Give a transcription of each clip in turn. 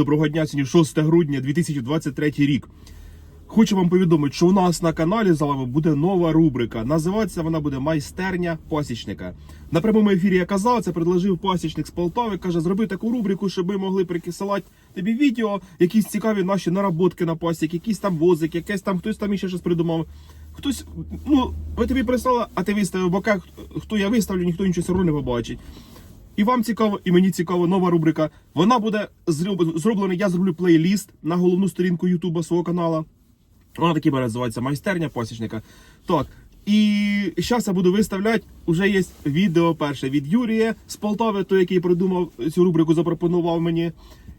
Доброго дня, сьогодні 6 грудня 2023 рік. Хочу вам повідомити, що у нас на каналі з вами буде нова рубрика. Називатися вона буде Майстерня пасічника. На прямому ефірі я казав, це предложив пасічник з Полтави. Каже, зроби таку рубрику, щоб ми могли прикисувати тобі відео, якісь цікаві наші наработки на пасік, якісь там возик, якесь там хтось там іще щось придумав. Хтось, ну, ви тобі прислали, а ти виставив бока, хто я виставлю, ніхто нічого все одно не побачить. І вам цікаво, і мені цікаво, нова рубрика. Вона буде зроб- зроблена. Я зроблю плейліст на головну сторінку Ютуба свого каналу. Вона таки буде називається майстерня посічника. Так. І зараз я буду виставляти. Уже є відео перше від Юрія з Полтави, той, який придумав цю рубрику, запропонував мені.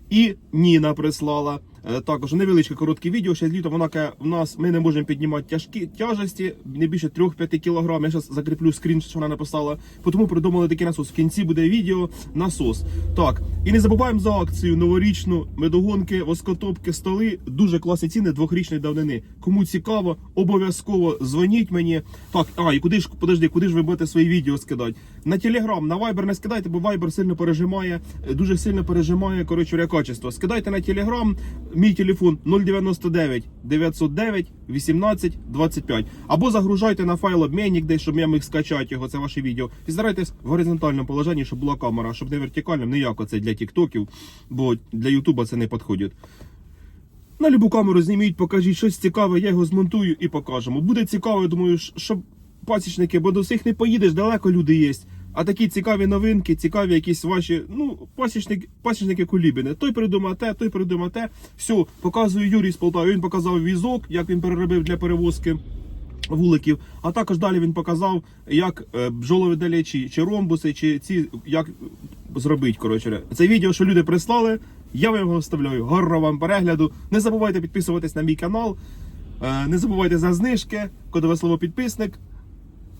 І Ніна прислала. Е, Також невеличке коротке відео. Ще літо вона каже, в нас ми не можемо піднімати тяжкі тяжесті, не більше 3-5 кг. Я зараз закріплю скрін, що вона написала. Тому придумали такий насос. В кінці буде відео насос. Так, і не забуваємо за акцію новорічну медогонки, воскотопки, столи. Дуже класні ціни двохрічної давнини. Кому цікаво, обов'язково дзвоніть мені. Так, а і куди ж подожди, куди ж ви будете свої відео скидати? На Телеграм, на Viber не скидайте, бо Viber сильно пережимає, е, дуже сильно пережимає коротше качество. Скидайте на Телеграм. Мій телефон 099 909 18 25. Або загружайте на файл обмінник десь, щоб я міг скачати його, це ваше відео. І старайтесь в горизонтальному положенні, щоб була камера, щоб не вертикальним, не як оце для тіктоків, бо для Ютуба це не підходить. На любу камеру зніміть, покажіть щось цікаве, я його змонтую і покажемо. Буде цікаво, я думаю, щоб пасічники, бо до всіх не поїдеш, далеко люди є. А такі цікаві новинки, цікаві якісь ваші, ну, пасічники, пасічники кулібіни. Той придумав те, той придумав те. Все, показую Юрій з Полтави. Він показав візок, як він переробив для перевозки вуликів. А також далі він показав, як е, бджоловиделі чи, чи ромбуси, чи ці як зробити. Коротше, це відео, що люди прислали. Я вам його вставляю. Гарного вам перегляду. Не забувайте підписуватись на мій канал. Е, Не забувайте за знижки, кодове слово підписник.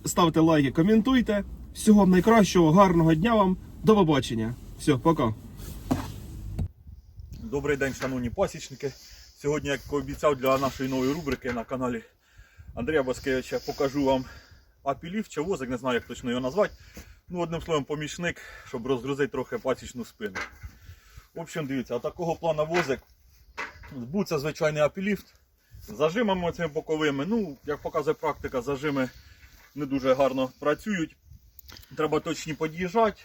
Ставте лайки, коментуйте. Всього найкращого, гарного дня вам. До побачення. Все, пока. Добрий день, шановні пасічники. Сьогодні, як обіцяв для нашої нової рубрики на каналі Андрія Баскевича, покажу вам апілів чи возик, не знаю, як точно його назвати. Ну, одним словом, помічник, щоб розгрузити трохи пасічну спину. В общем, дивіться, такого плану возик. Був це звичайний апіліфт. Зажимами цими боковими. Ну, як показує практика, зажими не дуже гарно працюють. Треба точні під'їжджати.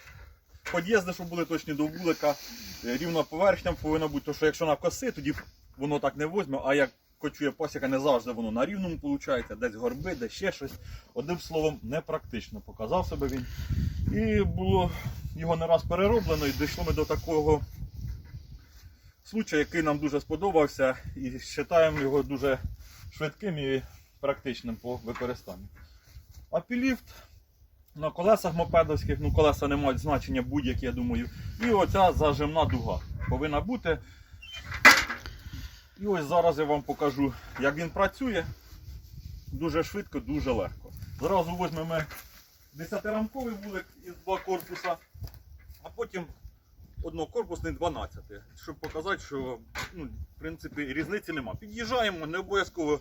Під'їзди, щоб були точні до вулика. Е, Рівна поверхня повинна бути, тому що якщо на коси, тоді воно так не возьме, а як кочує пасіка, не завжди воно на рівному виходить, десь горби, десь ще щось. Одним словом, непрактично показав себе він. І було його не раз перероблено, і дійшли ми до такого случаю, який нам дуже сподобався, і вважаємо його дуже швидким і практичним по використанню. Апіліфт на колесах мопедовських, ну колеса не мають значення будь-які, я думаю. І оця зажимна дуга повинна бути. І ось зараз я вам покажу, як він працює. Дуже швидко, дуже легко. Зразу візьмемо 10-рамковий вулик із два корпуса, а потім однокорпусний 12, щоб показати, що ну, в принципі різниці нема. Під'їжджаємо, не обов'язково,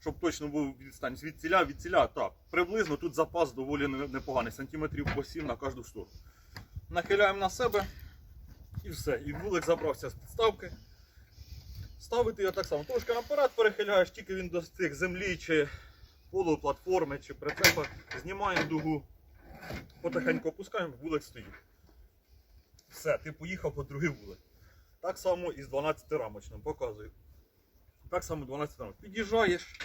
щоб точно був відстань звідціля, відціля. Так, приблизно тут запас доволі непоганий, сантиметрів по 7 на кожну сторону. Нахиляємо на себе і все. І вулик забрався з підставки. Ставити його так само. Трошки наперед перехиляєш, тільки він достиг землі чи полуплатформи, чи прицепа. Знімаємо дугу, потихеньку опускаємо, вулик стоїть. Все, ти поїхав по другий вулик. Так само і з 12 рамочним, показую. Так само 12 рамок. Під'їжджаєш,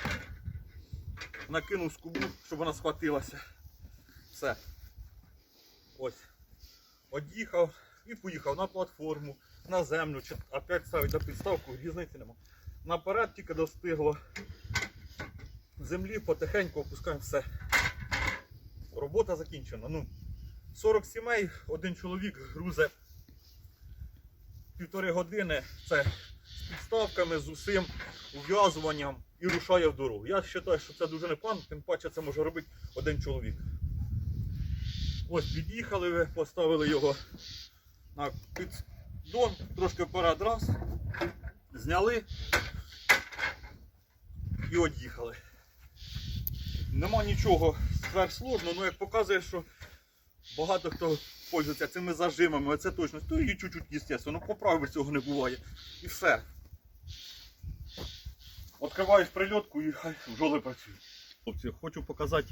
накинув скобу, щоб вона схватилася. Все. Ось. Од'їхав і поїхав на платформу, на землю, чи опять ставить на підставку, різниці нема. Наперед тільки достигло землі, потихеньку опускаємо все. Робота закінчена. Ну, 40 сімей, один чоловік грузе півтори години. Це з підставками, з усім ув'язуванням і рушає в дорогу. Я вважаю, що це дуже непогано, тим паче це може робити один чоловік. Ось під'їхали ви, поставили його на піддон, трошки вперед раз, зняли і од'їхали. Нема нічого сверхсложного, ну як показує, що багато хто пользуватися цими зажимами, оце точно. То і чуть-чуть, естественно, ну поправи цього не буває. І все. Відкриваєш прильотку і хай бджоли працюють. Хлопці, хочу показати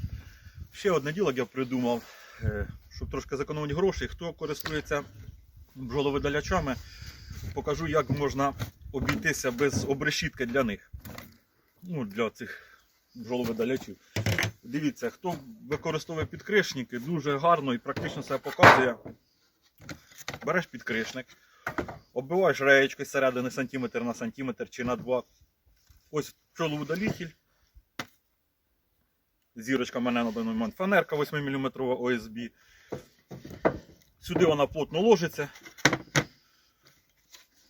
ще одне діло, як я придумав, е, щоб трошки зекономити гроші. Хто користується бджоловидалячами, покажу, як можна обійтися без обрешітки для них. Ну, для цих бджоловидалячів. Дивіться, хто використовує підкришники, дуже гарно і практично себе показує. Береш підкришник, оббиваєш реєчкою з середини сантиметр на сантиметр чи на два. Ось пчоловидалитель. Зірочка в мене на даний момент. Фанерка 8 мм ОСБ. Сюди вона плотно ложиться.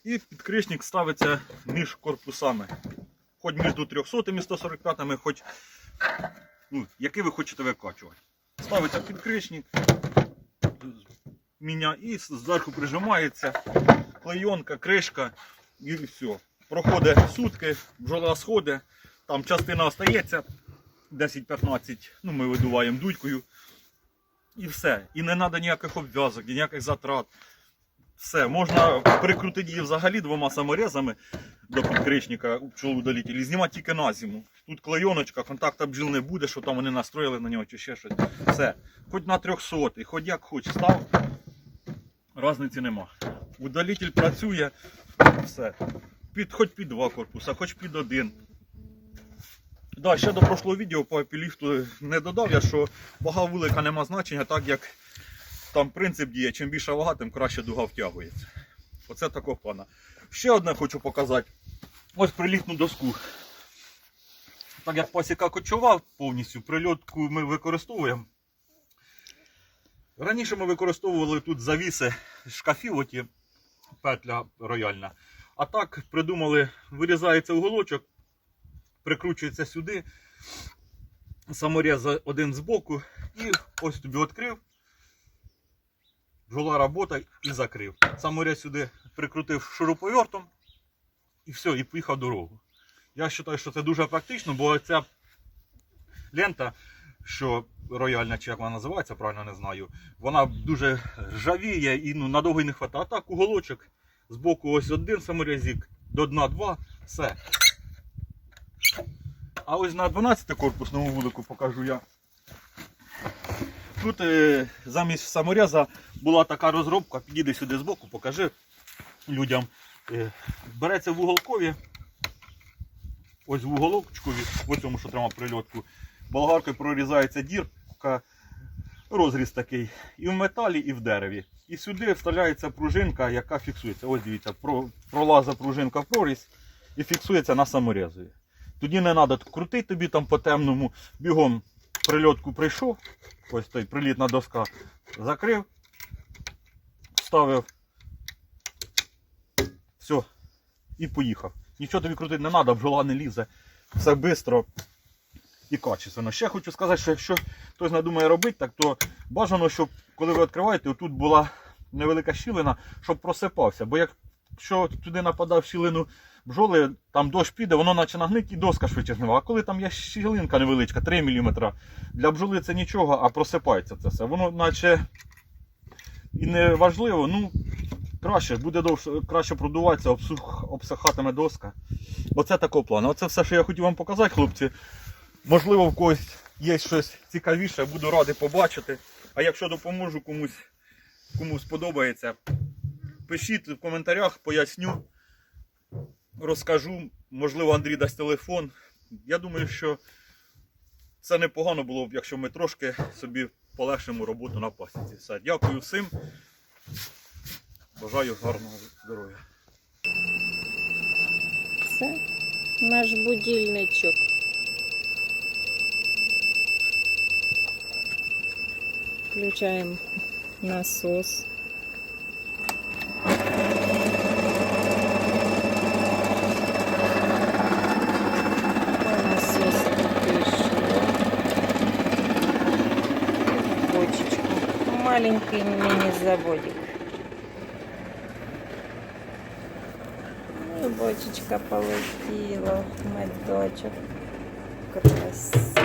І підкришник ставиться між корпусами. Хоч між 300 і 145, хоч ну, який ви хочете викачувати. Ставиться підкришник, міня і зверху прижимається клейонка, кришка і все. Проходить сутки, бджола сходить, там частина остається 10-15, ну ми видуваємо дудькою. І все. І не треба ніяких обв'язок, ніяких затрат. Все, можна прикрутити її взагалі двома саморезами до підкричника пчеловидалителя і знімати тільки на зиму. Тут клейоночка, контакта бджіл не буде, що там вони настроїли на нього чи ще щось. Все. Хоч на 300, хоч як хоч став. Разниці нема. Удалитель працює, все. Під, хоч під два корпуса, хоч під один. Да, ще до прошлого відео по апіліфту не додав я, що вага вулика нема значення, так як там принцип діє, чим більша вага, тим краще дуга втягується. Оце такого плана. Ще одне хочу показати. Ось прилітну доску. Так як пасіка кочував повністю, прильотку ми використовуємо. Раніше ми використовували тут завіси шкафів, оті петля рояльна. А так придумали, вирізається уголочок, прикручується сюди, саморез один з боку і ось тобі відкрив. Жила робота і закрив. Саморез сюди прикрутив шуруповертом і все, і поїхав дорогу. Я вважаю, що це дуже практично, бо ця лента, що рояльна, чи як вона називається, правильно не знаю, вона дуже ржавіє і ну, надовго не хватає. А так уголочок, з боку ось один саморезик, до дна два, все. А ось на 12 корпусному вулику покажу я. Тут е, замість самореза була така розробка, підійди сюди збоку, покажи людям. Е, береться в уголкові, ось в уголочкові, в цьому, що тримав прильотку, болгаркою прорізається дірка, розріз такий, і в металі, і в дереві. І сюди вставляється пружинка, яка фіксується. Ось дивіться, про, пролаза пружинка в проріз і фіксується на саморезові. Тоді не треба крутити тобі там по темному, бігом прильотку прийшов, ось той прилітна доска, закрив, вставив, все, і поїхав. Нічого тобі крутити не треба, бджола не лізе. Все швидко і качественно. Ще хочу сказати, що якщо хтось надумає робити, так то бажано, щоб коли ви відкриваєте, тут була невелика щілина, щоб просипався. Бо якщо туди нападав щілину бджоли, там дощ піде, воно наче нагнить і доска швидше згнила. А коли там є щілинка невеличка, 3 мм, для бджоли це нічого, а просипається це все. Воно наче і не важливо, ну краще, буде довше, краще продуватися, обсух, обсихатиме доска. Оце такого плану. Оце все, що я хотів вам показати, хлопці. Можливо, в когось є щось цікавіше, буду радий побачити. А якщо допоможу комусь, кому сподобається, пишіть в коментарях, поясню, розкажу. Можливо, Андрій дасть телефон. Я думаю, що це непогано було б, якщо ми трошки собі полегшимо роботу на пасіці. Все. Дякую всім. Бажаю гарного здоров'я. Це наш будильничок. Включаємо насос. Насос пішов. Бочечку. Маленький мини-заводик. Ну, і бочечка полетіла, медочок. Красиво.